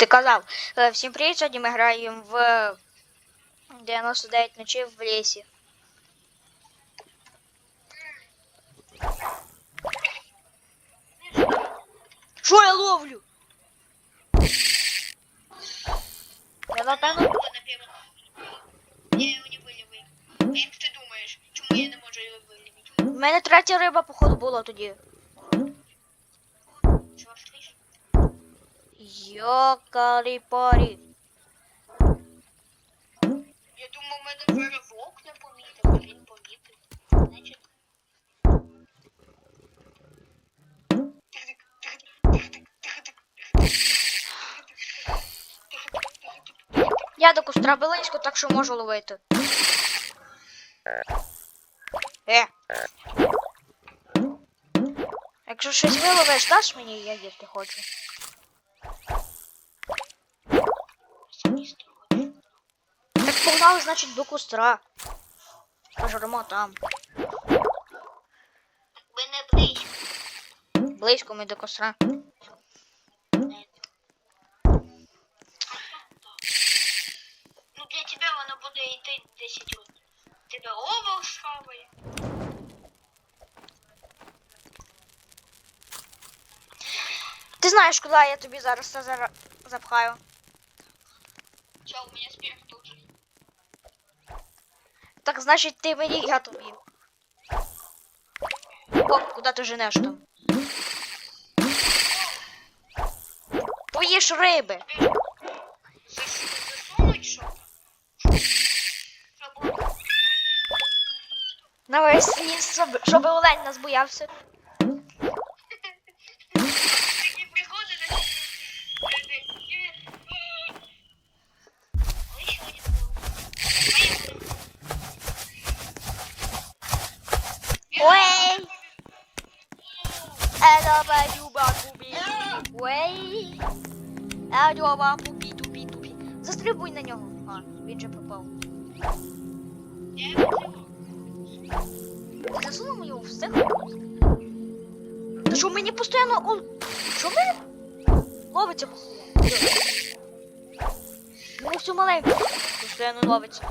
Ти казав. Е, Всім привіт, сьогодні ми граємо в 99 ночей в лісі. Що я ловлю? Я напевно. Было на первом. Я его не можу його виловити? В мене третя риба, походу, була тоді. Йокарі-парі. Я думав, мене виривок не помітив, а він помітив. Значить. Я до костра близько, так що можу ловити. Е. Якщо щось виловиш, даш мені, я їсти хочу. Так погнали, значить, до костра. Пожремо там. Ви не близько. Близько ми до костра. Ну для тебе воно буде йти 10 років. Тебе овал схаває. Ти знаєш, куди я тобі зараз це запхаю. Чо, у мене же. Значить ти мені, я тобі. О, куди ти женеш там? Поїж риби. Засунуть що? Що? На весь ніс, щоб, щоб олень нас боявся. Такі приходи на Ой, що не було. Ой! Застрибуй на нього. А, він же пропав. Ти засунув його в стену? Та що мені постійно... О, що мене? Ловиться. Ну все маленько. Постійно ловиться.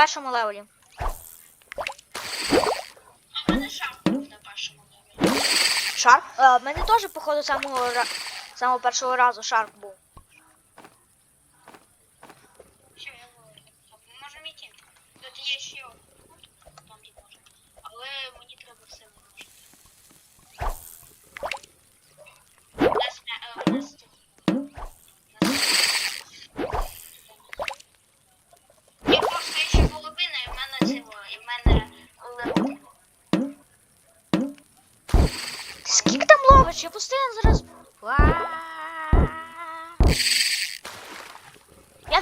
Першому левелі. У мене шарп був на першому левелі. Шарп? У мене теж, походу, самого, самого першого разу шарп був. Що я говорю? Ми можемо йти. Тут є ще один. Там де можна. Але мені треба все вимажити. У нас, е, у нас тут. У нас- Я просто ще половина, і в мене цього, і в мене левел. Скільки там ловиш? Я постійно зараз. Ва.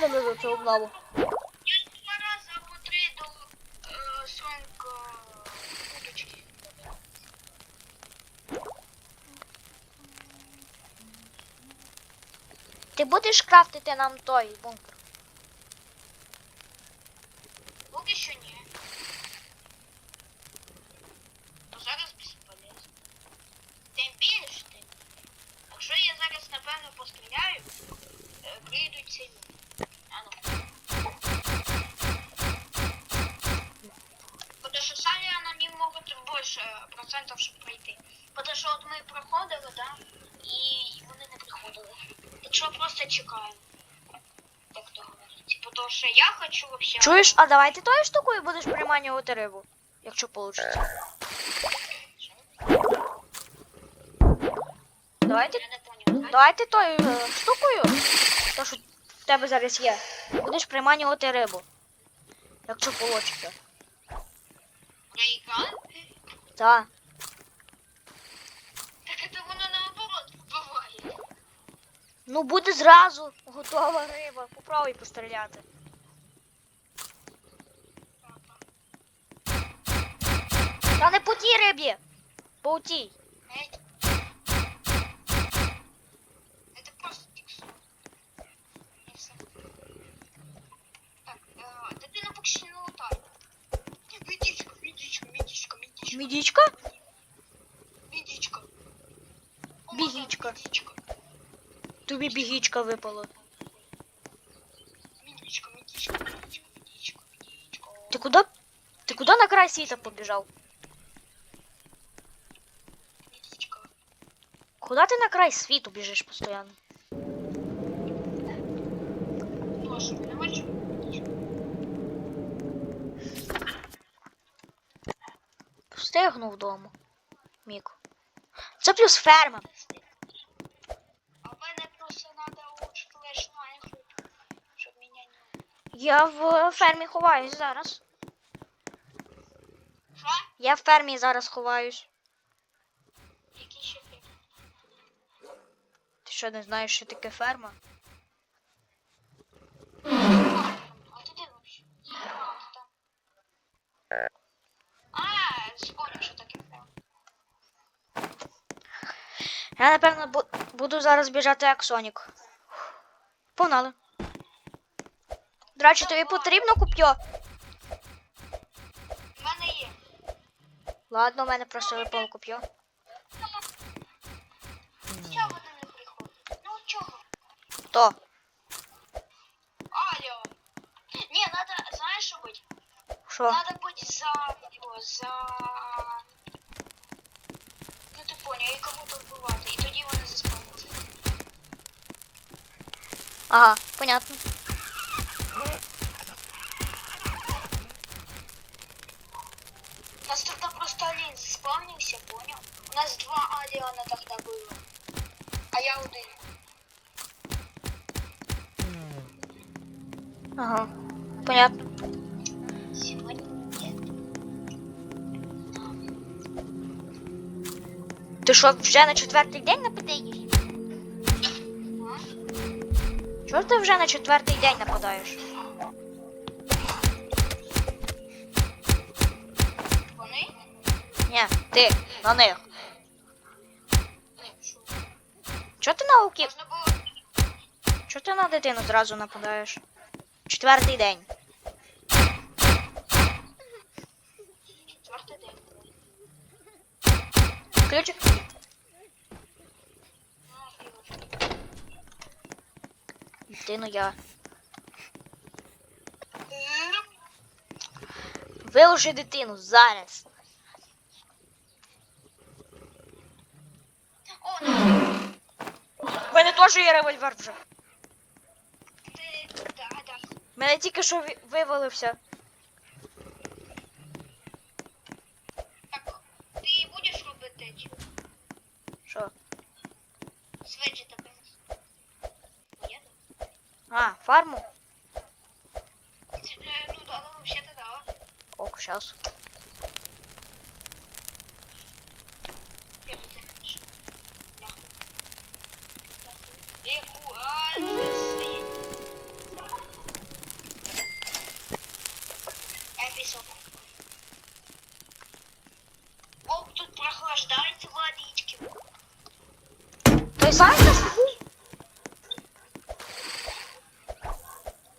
Не люблю цю облаву. Я два рази або три до е, сонка удочки. Ти будеш крафтити нам той бункер? Поки що ні. А зараз безполезно. Тим більше тим. Якщо я зараз напевно постріляю, е, прийдуть ці. А ну. Потому що самі анонім можуть більше процентів, щоб пройти. Потому що от ми проходили, да, і вони не приходили. Що просто чекаємо. Так то говорить. Потому що я хочу вообще... Чуєш, а давай ти тою штукою будеш приманювати рибу, якщо вийде. Давай ти, Я не понял. давай ти тою е, штукою, то що в тебе зараз є, будеш приманювати рибу. Якщо вийде. Рейкан? Так. Так Ну буде зразу готова риба. Попробуй постріляти. Та не по тій рибі! По тій. Это просто тиксу. Так, э, да ты на пукси лутай. Медичка, медичка, медичка, медичка. Медичка? Медичка. Медичка. Тобі бігічка випала. Медичка, медичка, медичка, медичка, медичка. Ти куди? Ти куди на край світа побіжав? Медичка. Куди ти на край світу біжиш постійно? Не бачу? Встигнув вдома. Міку. Це плюс ферма. А в мене просто надо улучшить флеш Майнкрафт, щоб мене не... Я в фермі ховаюсь зараз. Що? Я в фермі зараз ховаюсь. Які ще ти? Ти що не знаєш, що таке ферма? А ти де вообще? А, вспомнив, що таке прям. Я напевно бу- буду зараз біжати як Сонік. Погнали. До речі, тобі потрібно куп'йо? В мене є. Ладно, у мене просто випало куп'йо. Чого вони не приходять? Ну чого? Хто? Алло. Не, надо, знаешь, что быть? Що? Надо быть за его, за... Ну ти понял, і кого-то вбивати, і тоді вони заспавняться. Ага, понятно. Один заспавнился, понял? У нас два Алиана тогда было. А я один. Ага. Понятно. Сегодня нет. Ти що, вже на четвертий день нападаєш? Чого ти вже на четвертий день нападаєш? Ти на них. Чого ти на було... Чого ти на дитину зразу нападаєш? Четвертий день. Четвертий день. Ключик. Ну. Дитину я. Вилучи дитину зараз. О, ну, Мене є револьвер вже. мене тільки що вивалився.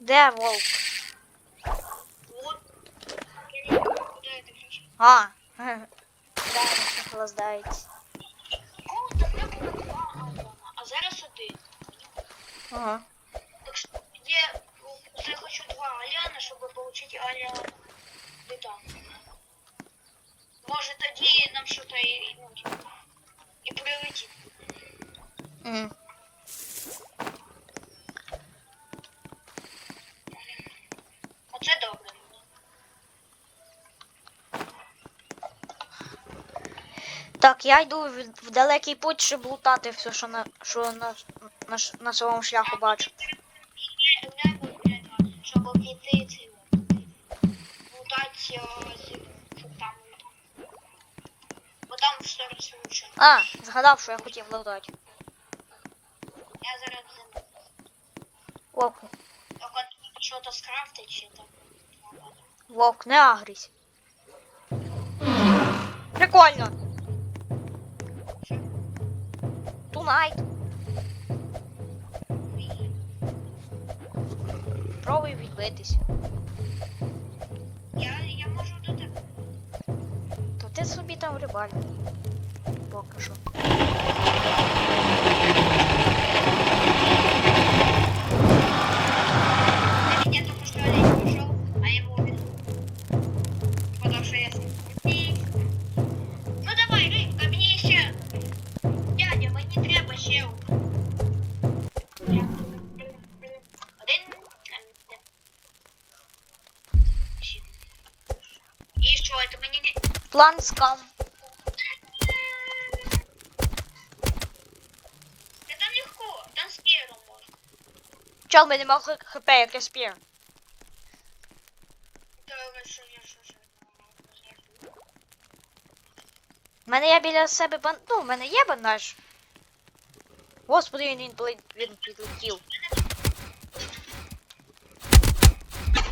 Де ключ. А. Да, охлаждається. А зараз один. Ага. Так что я, я хочу два Аляна, чтобы получить Аляна Титан. Может, тоді нам что-то ну, типа, и прилетит. Так, я йду в, далекий путь, щоб лутати все, що на, що на, на, на своєму шляху бачу. Щоб піти цим. Лутати там. Бо там все розлучено. А, згадав, що я хотів лутати. Я зараз зиму. Вовк, Тільки що-то скрафтить чи там. вовк, не агрись. Прикольно. Тунайт. Пробуй відбитись. Я, я можу до тебе. То ти собі там рибаль. Поки що. План скам. Та там легко, там первым можна. Чел, мене мав хп, як я спір. У мене є біля себе бан... Ну, в мене є бандаж. Господи, він, він, поле- він підлетів.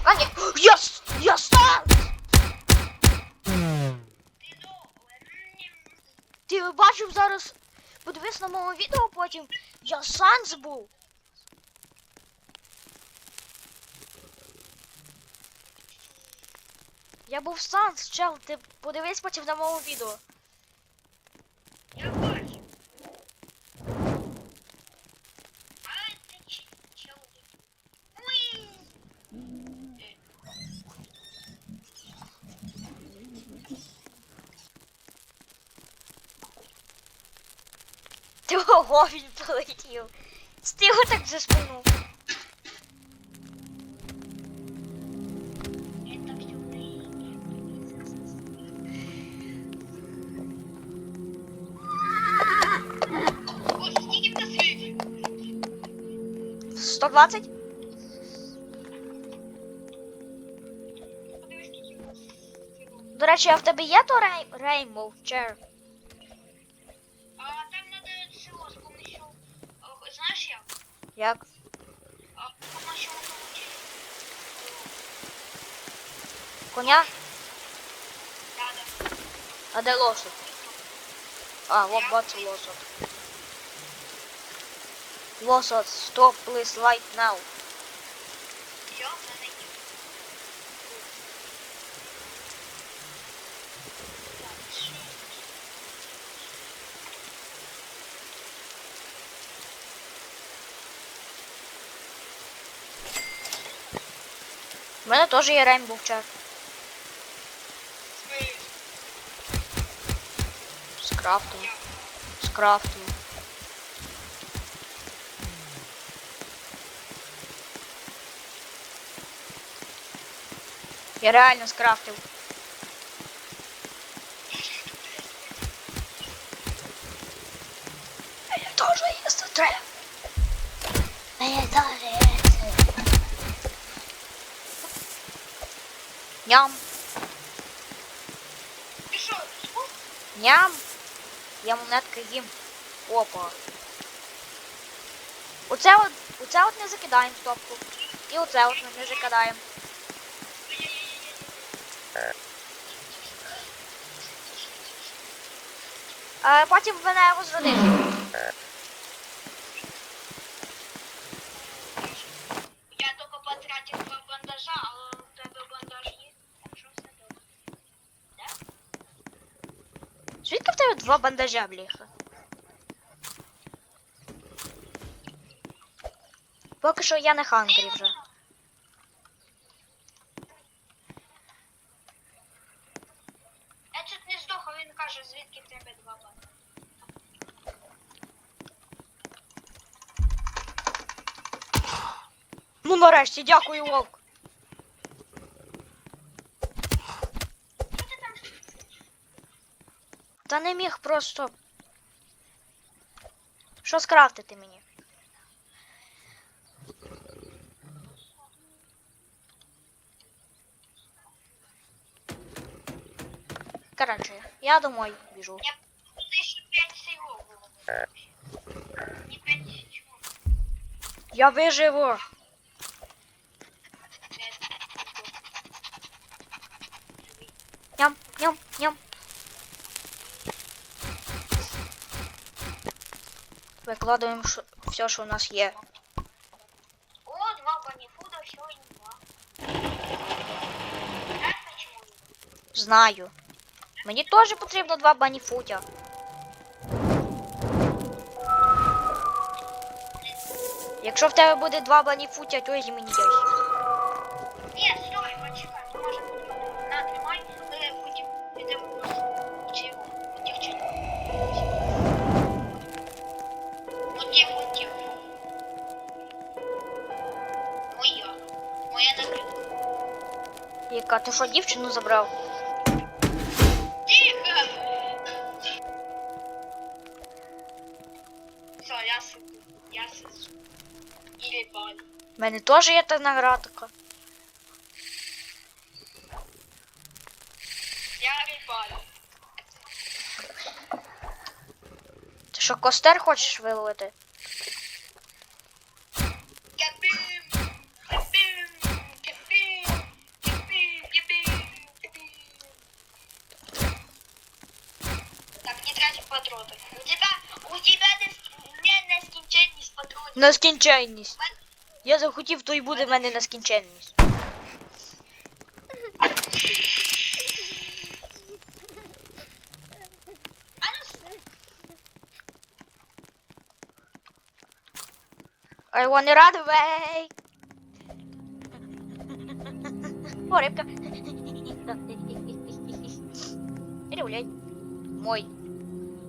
А, ні. Я, Ти бачив зараз, подивись на моє відео потім, я санс був. Я був санс, чел, ти подивись потім на моє відео. Я бачу. А ти ч- чого ти? Уй! Ого, він полетів. Ти його так заспинув. Это всё время. Ой, скільки в нас світі? 120? Подивись, скільки в нас всього. До речі, а в тебе є то рей... Rainbow Chair? Як? Коня? А де лошадь? А, вот бачу лошадь. Лошадь, stop, please, right now. Я в мене є. Так, що? У мене теж є Rainbow Chair. Ми- Скрафтую. Скрафтую. Я реально скрафтив. Ням, Ти що, ням. Я монетки їм. Опа. Оце от, оце от не закидаємо в топку. І оце от ми не закидаємо. А потім мене розродити. Я тільки потратив два бандажа, але у тебе бандаж є, так що все добре. Бандажа, бляха? Поки що я на хангері вже. Я чуть не здох, а він каже, звідки в тебе два бандажа. Ну нарешті, дякую, вовк. Що ти там? Та не міг просто. Що скрафтити мені? Короче, я домой біжу. Я тисячу п'ять всього було. Я виживу. Ням, ням, ням. Викладуємо все, що у нас є. О, два банифуда, все, и два. Знаешь почему? Знаю. Мені теж потрібно два баніфутя. Якщо в тебе буде два баніфутя, то і мені. Що дівчину забрав? Тихо! Все, я сиду. Я сиду. Или баль. У мене теж є та наградка. Я рибалю. Ти що, костер хочеш виловити? Не. У тебя, у тебя не, не нескінченність патронів. Нескінченність. Я захотів, то й буде в мене нескінченність. I wanna run away. О, рибка. Іди. Мой.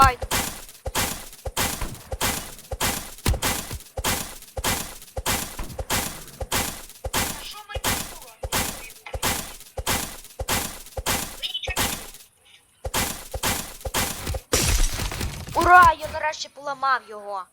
не Ура! Я нарешті поламав його.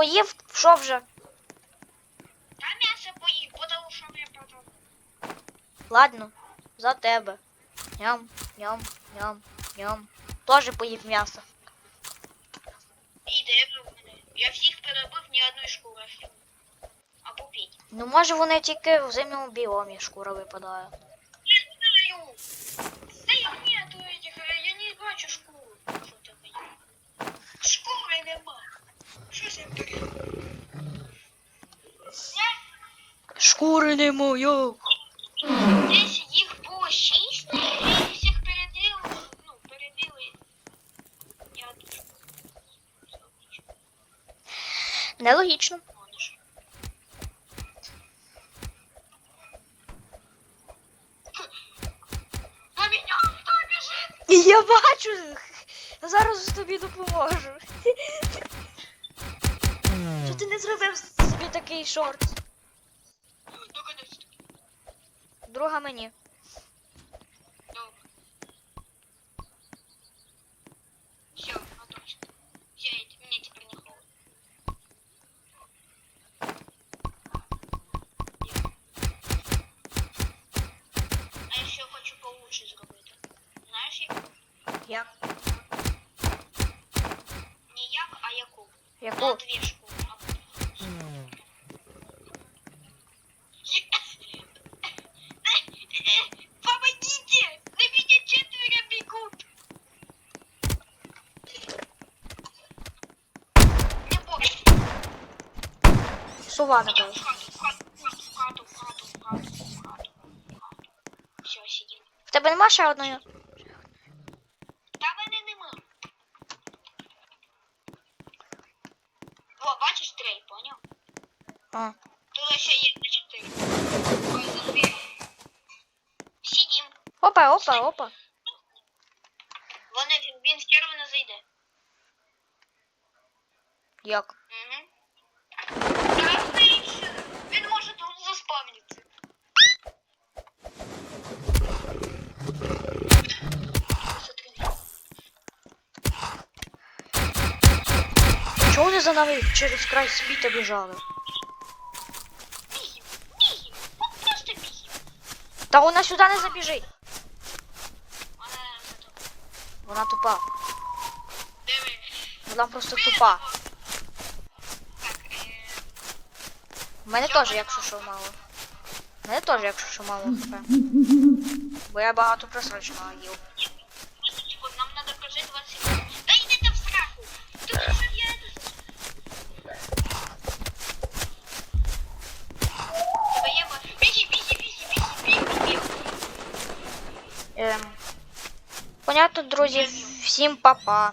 Поїв? Що вже? Та м'ясо поїв, потому що я потом. Ладно, за тебе. Ням, ням, ням, ням. Тоже поїв м'ясо. І де в мене? Я всіх перебив ні одної шкури. Або п'ять. Ну може вони тільки в зимньому біомі шкура випадає. Я знаю. Нету этих, э, я не бачу шкуру. Що таке? Шкури нема. Шкури не мою. Десь їх було шість, і їх всіх переділи, ну, перебили. Я Нелогічно. На меня кто бежит? Я бачу. Зараз тобі допоможу. Що ти не зробив собі такий шорт? Друга мені. ладно, давай. Все, сидим. В тебе нема ще одної? Та мене нема. О, бачиш трей, поняв? А. Тут ще є чотири. Ой, зомбі. Сидім. Опа, опа, опа. Вони, він з червона зайде. Як? Угу. Чого вони за нами через край світа біжали? Бігім, бігім, от просто бігім. Та вона сюди не забіжить. Вона тупа. Диви. Вона просто тупа. У мене теж, якщо що, мало. У мене теж, якщо що, мало хп. Бо я багато просроченого їв. Понятно, друзі, всім па-па.